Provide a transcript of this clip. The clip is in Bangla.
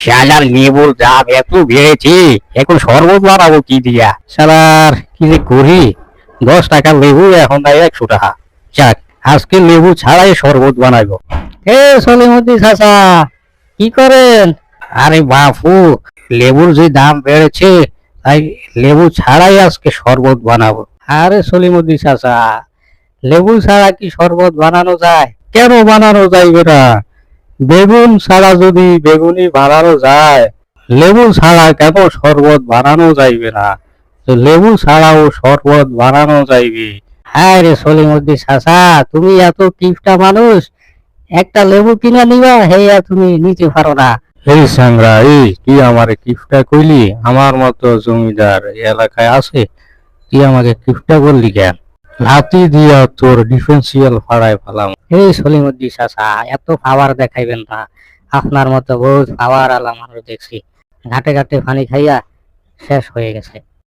শালার লেবুর দাম এত বেড়েছে, এখন শরবত বানাবো কি দিয়া? শালার কি যে করি? দশ টাকা লেবু, এখন তাই একশো টাকা। যাক, আজকে লেবু ছাড়াই শরবত বানাবো। এ সলিমুদ্দি চাচা, কি করেন? আরে বাপু, লেবুর যে দাম বেড়েছে, তাই লেবু ছাড়াই আজকে শরবত বানাবো। আরে সলিমুদ্দি চাচা, লেবু ছাড়া কি শরবত বানানো যায়? কেন বানানো যাইবে না? বেগুন ছাড়া যদি বেগুনি বানানো যায়, লেবু ছাড়া কেন শরবত বানানো যাইবে না? লেবু ছাড়াও শরবত বানানো যাইবে। হ্যাঁ রে সলিমুদ্দি চাচা, তুমি এত কিপটা মানুষ। একটা লেবু কিনে নিবা হেয়া তুমি নিতে পারো না। এই সাংরা এই তুই কইলি? আমার মতো জমিদার এলাকায় আছে, তুই আমাকে কিফটা করলি কেন? লাতি দিয়া তোর ডিফেন্সিয়াল ফাড়ায় ফেলাম। এই সলিমুদ্দি চাচা, এত পাওয়ার দেখাইবেন না। আপনার মতো বহুত পাওয়ার আলা মানুষ দেখছি। ঘাটে ঘাটে পানি খাইয়া শেষ হয়ে গেছে।